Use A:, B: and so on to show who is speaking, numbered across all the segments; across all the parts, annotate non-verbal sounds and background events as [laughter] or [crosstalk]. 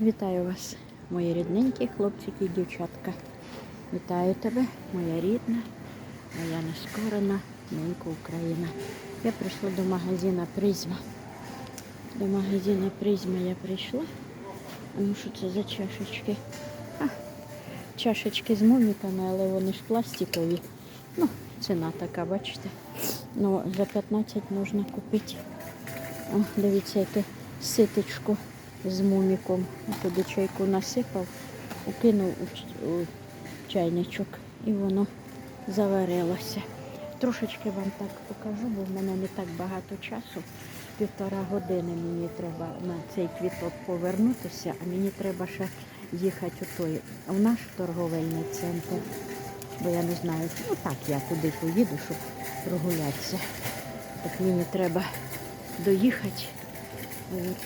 A: Вітаю вас, мої рідненькі хлопчики і дівчатка. Вітаю тебе, моя рідна, моя нескорена, ненька Україна. Я прийшла до магазина Призма. До магазина Призма я прийшла. Ну що це за чашечки? А, чашечки з муміками, але вони ж пластикові. Ну, ціна така, бачите. Ну, за 15 можна купити. О, дивіться, яке ситечко з муміком. Туди чайку насипав, укинув у, чайничок і воно заварилося. Трошечки вам так покажу, бо в мене не так багато часу. Півтора години мені треба на цей квіток повернутися, а мені треба ще їхати у той, в наш торговельний центр. Бо я не знаю, ну так я туди поїду, щоб прогулятися. Так мені треба доїхати.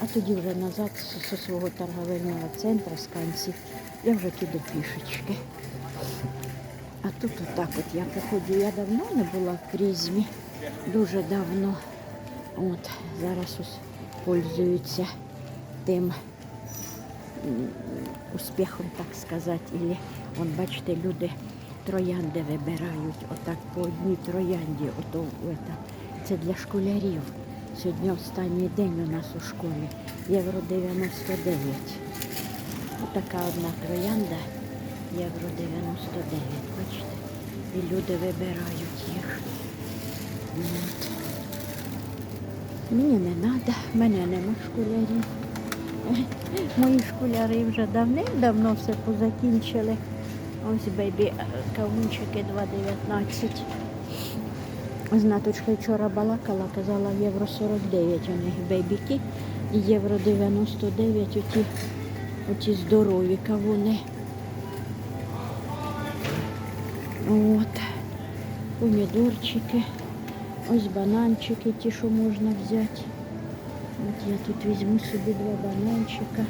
A: А тоді вже назад зі свого торговельного центру з канців я вже піду пішечки. А тут отак от я походю. Я давно не була в призмі, дуже давно. От, зараз ось пользуються тим успіхом, так сказати. Ілі, он, бачите, люди троянди вибирають, отак по одній троянді. Ото. Це для школярів. Сьогодні останній день у нас у школі. Євро 99. Отака одна троянда. Євро 99. Бачите? І люди вибирають їх. От. Мені не треба, мене нема школярів. [laughs] Мої школяри вже давним-давно все позакінчили. Ось бейбі кавунчики 2,19. З вчора балакала, казала євро 49 у них бейбіки і євро 99 оті, оті здорові кавуни. От. Помідорчики. Ось бананчики, ті, що можна взяти. От я тут візьму собі два бананчика.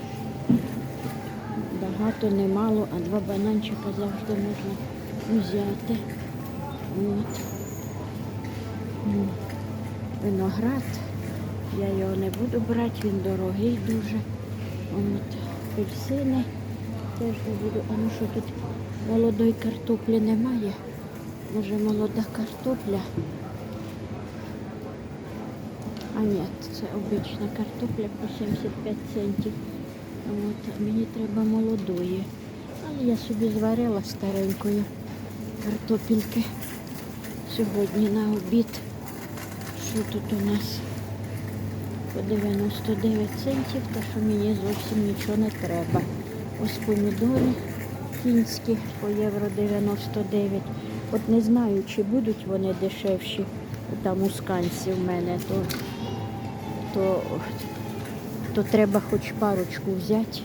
A: Багато, немало, а два бананчика завжди можна взяти. От. Виноград. Я його не буду брати, він дорогий дуже. От. Апельсини теж не буду. А ну що тут молодої картоплі немає? Може молода картопля? А ні, це обична картопля по 75 центів. От, мені треба молодої. Але я собі зварила старенької картопельки сьогодні на обід. Що тут у нас? По 99 центів, та що мені зовсім нічого не треба. Ось помідори кінські по євро 99. От не знаю, чи будуть вони дешевші там у сканці в мене, то, то, то треба хоч парочку взяти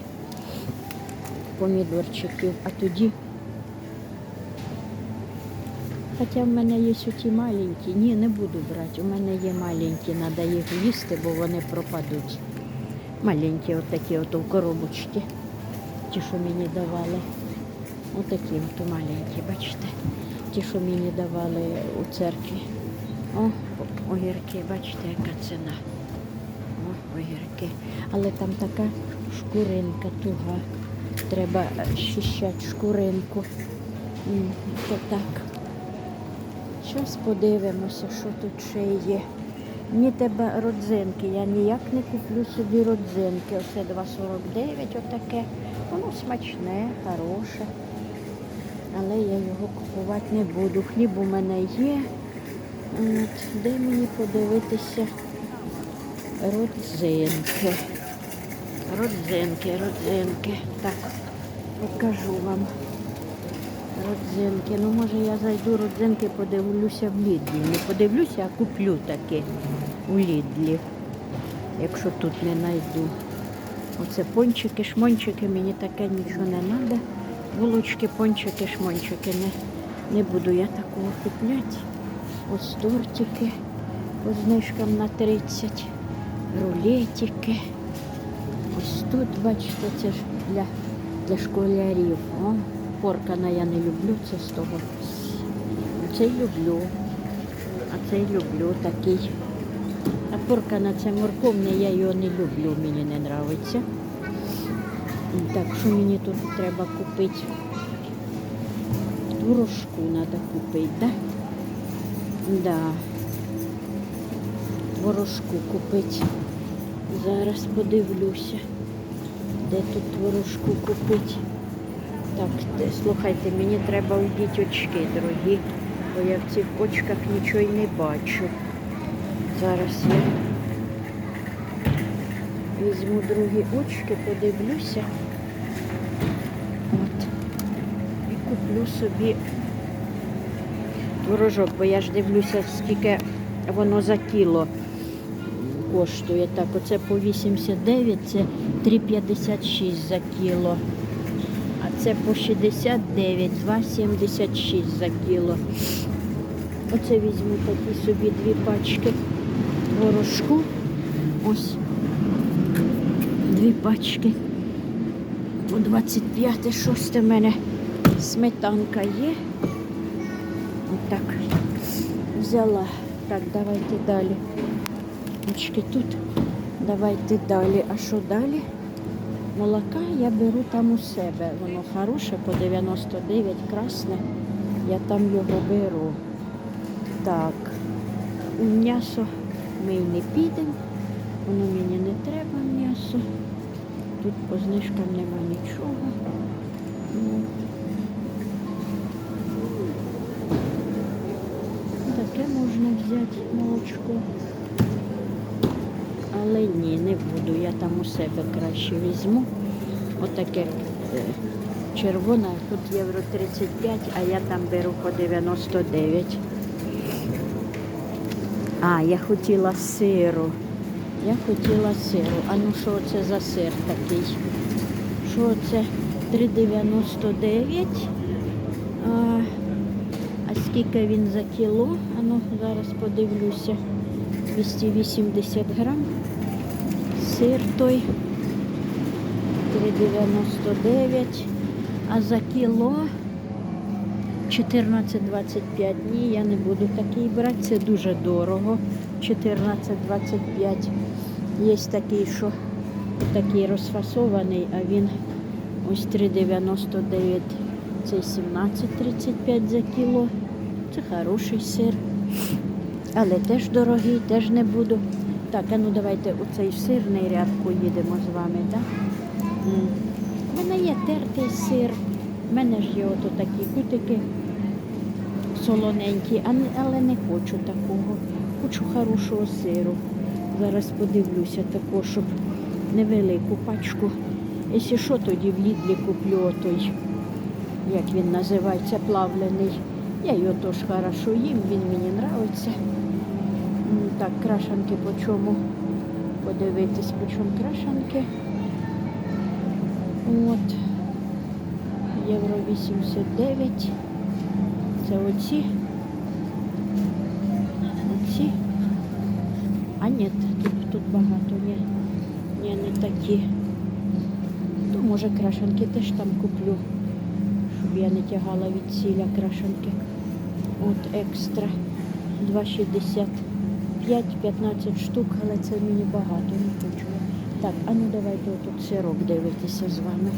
A: помідорчиків, а тоді. Хоча в мене є оті маленькі. Ні, не буду брати. У мене є маленькі, треба їх їсти, бо вони пропадуть. Маленькі, отакі от в коробочці. Ті, що мені давали. Отакі от маленькі, бачите? Ті, що мені давали у церкві. О, огірки, бачите, яка ціна. О, огірки. Але там така шкуринка туга. Треба щищати шкуринку. То так. Зараз подивимося, що тут ще є. Мені тебе родзинки. Я ніяк не куплю собі родзинки. Оце 2,49 отаке. Воно смачне, хороше. Але я його купувати не буду. Хліб у мене є. От, де мені подивитися родзинки. Родзинки, родзинки. Так, покажу вам. Родзинки. Ну, може я зайду родзинки, подивлюся в Лідлі. Не подивлюся, а куплю таки у Лідлі, якщо тут не знайду. Оце пончики, шмончики, мені таке нічого не треба. Булочки, пончики, шмончики. Не, не буду я такого купляти. Ось тортики по знижкам на 30, рулетики. Ось тут, бачите, це ж для, для школярів. О, поркана я не люблю, це з того. Цей люблю. А цей люблю такий. А поркана це морковний, я його не люблю, мені не подобається. Так, що мені тут треба купити? Творожку треба купити, так? Да? Да. Творожку купити. Зараз подивлюся, де тут творожку купити. Так, слухайте, мені треба вдіти очки, дорогі, бо я в цих очках нічого й не бачу. Зараз я візьму другі очки, подивлюся. От. І куплю собі творожок, бо я ж дивлюся, скільки воно за кіло коштує. Так, оце по 89, це 3,56 за кіло. Це по 69, 2,76 за кіло. Оце візьму такі собі дві пачки творожку. Ось дві пачки. По 25, 6 в мене сметанка є. Отак взяла. Так, давайте далі. Очки тут. Давайте далі. А що далі? Молока я беру там у себе. Воно хороше, по 99 красне. Я там його беру. Так. У м'ясо ми не підемо. Воно мені не треба м'ясо. Тут по знижкам нема нічого. Ну, Таке можна взяти молочко. Але ні, не буду. Я там у себе краще візьму. Отаке е, червоне, тут євро 35, а я там беру по 99. А, я хотіла сиру. Я хотіла сиру. А ну що це за сир такий? Що це? 3,99. А, а скільки він за кіло? А ну зараз подивлюся. 280 грам. Сир той 3,99. А за кіло 14,25. Ні, я не буду такий брати. Це дуже дорого. 14,25. Є такий, що такий розфасований, а він ось 3,99. Це 17,35 за кіло. Це хороший сир. Але теж дорогий, теж не буду. Так, а ну давайте у цей сирний ряд поїдемо з вами, так? У мене є тертий сир, в мене ж є ото такі кутики солоненькі, але не хочу такого. Хочу хорошого сиру. Зараз подивлюся такого, щоб невелику пачку. Якщо що, тоді в Лідлі куплю той, як він називається, плавлений. Я його теж хорошо їм, він мені подобається. Так, крашанки по чому? Подивитись, по чому крашанки. От. Євро 89. Це оці. Оці. А ні, тут, тут багато, ні. Ні, не такі. То може крашенки теж там куплю, щоб я не тягала від сіля крашенки. От екстра 2,65, 15 штук, але це мені багато, не хочу. Так, а ну давайте отут сирок дивитися з вами.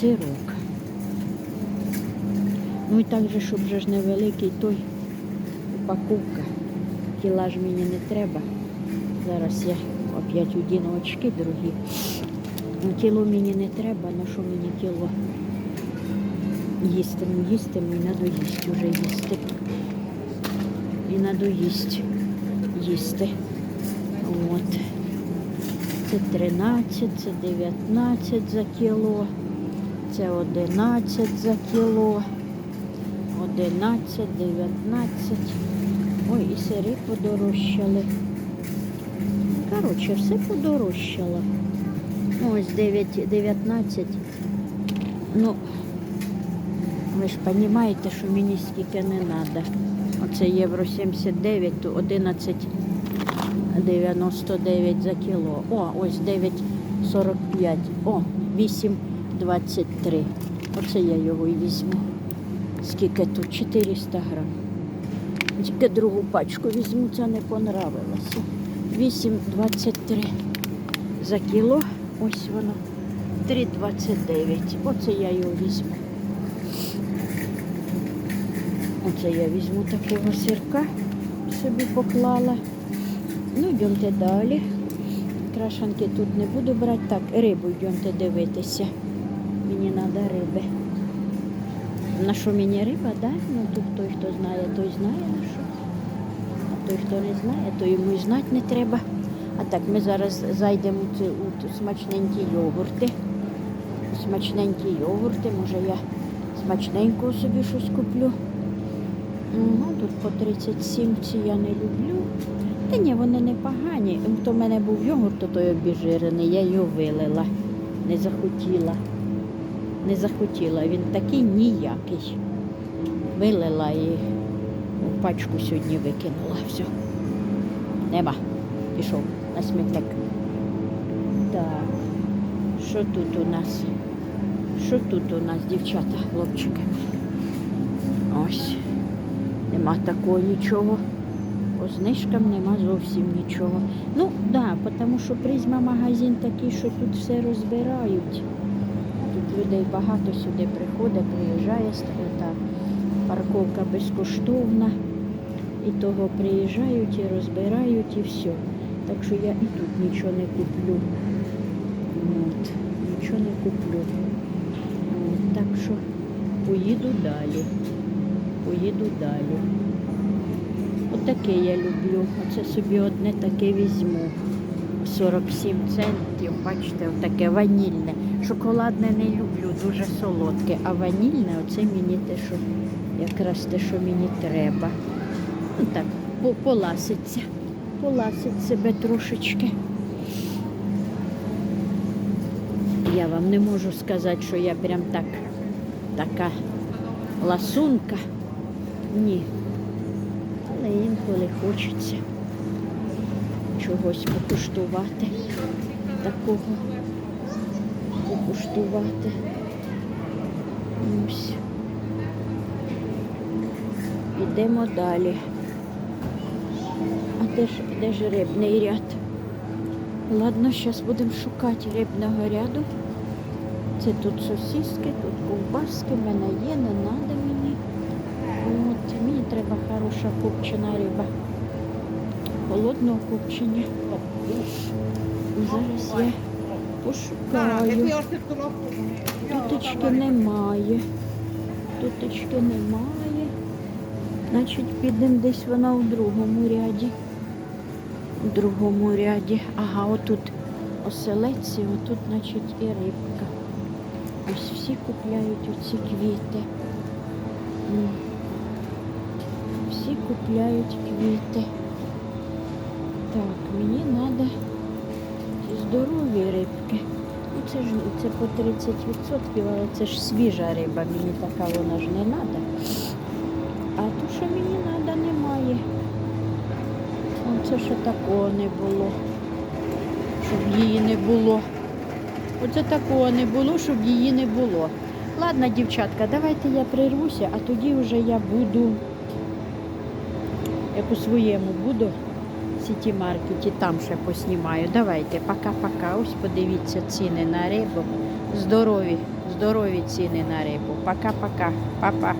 A: Сирок. Ну і так же, щоб вже ж невеликий той упаковка. Кіла ж мені не треба. Зараз я опять одіну другі. Ну, Кіло мені не треба, на що мені кіло? Їстиму, їстиму і надоїсть уже їсти. І надоїсть їсти. От. Це 13, це 19 за кіло, це 11 за кіло, 11, 19. Ой, і сири подорожчали. Коротше, все подорожчало. Ну, ось 9, 19. Ну, ви ж розумієте, що мені скільки не треба. Оце євро 79, то 11,99 за кіло. О, ось 9,45. О, 8,23. Оце я його і візьму. Скільки тут? 400 грам. Тільки другу пачку візьму, це не понравилося. 8,23 за кіло. Ось воно. 3,29. Оце я його візьму. Оце я візьму такого сирка, собі поклала. Ну, йдемте далі. Крашанки тут не буду брати. Так, рибу йдемте дивитися. Мені треба риби. На що мені риба, да? Ну тут той, хто знає, той знає на що. А той, хто не знає, то йому і знати не треба. А так, ми зараз зайдемо у, ці- у смачненькі йогурти. Смачненькі йогурти, може я смачненького собі щось куплю. Ну, тут по 37 ці я не люблю. Та ні, вони не погані. То в мене був йогурт, то той обіжирений, я його вилила. Не захотіла. Не захотіла. Він такий ніякий. Вилила і пачку сьогодні викинула. Все. Нема. Пішов на смітник. Так. Що тут у нас? Що тут у нас, дівчата, хлопчики? Ось. Нема такого нічого. По знижкам нема зовсім нічого. Ну, так, да, тому що призма магазин такий, що тут все розбирають. Тут людей багато сюди приходить, приїжджає, та парковка безкоштовна. І того приїжджають і розбирають і все. Так що я і тут нічого не куплю. От, нічого не куплю. От, так що поїду далі. Поїду далі. Отаке я люблю. Оце собі одне таке візьму. 47 центів, бачите, отаке ванільне. Шоколадне не люблю, дуже солодке, а ванільне оце мені те, що якраз те, що мені треба. Ну так, поласиться. Поласить себе трошечки. Я вам не можу сказати, що я прям так така ласунка. Ні. Але інколи хочеться чогось покуштувати. Такого покуштувати. Ось. Ідемо далі. А де ж, де ж рибний ряд? Ладно, зараз будемо шукати рибного ряду. Це тут сосиски, тут ковбаски, в мене є, не треба мені. От, мені треба хороша копчена риба. Холодного копчення. Зараз я пошукаю. Туточки немає. Туточки немає. Значить, підемо десь вона у другому ряді. У другому ряді. Ага, отут оселець, отут, значить, і рибка. Ось всі купляють оці квіти. Всі купляють квіти. Так, мені треба здорові рибки. Ну, це ж це по 30%, але це ж свіжа риба, мені така вона ж не треба. А то, що мені треба, немає. Оце що такого не було. Щоб її не було. Оце такого не було, щоб її не було. Ладно, дівчатка, давайте я прирвуся, а тоді вже я буду, я по своєму буду в сіті маркеті, там ще поснімаю. Давайте, пока-пока. Ось подивіться ціни на рибу. Здорові, здорові ціни на рибу. Пока-пока. Па-па.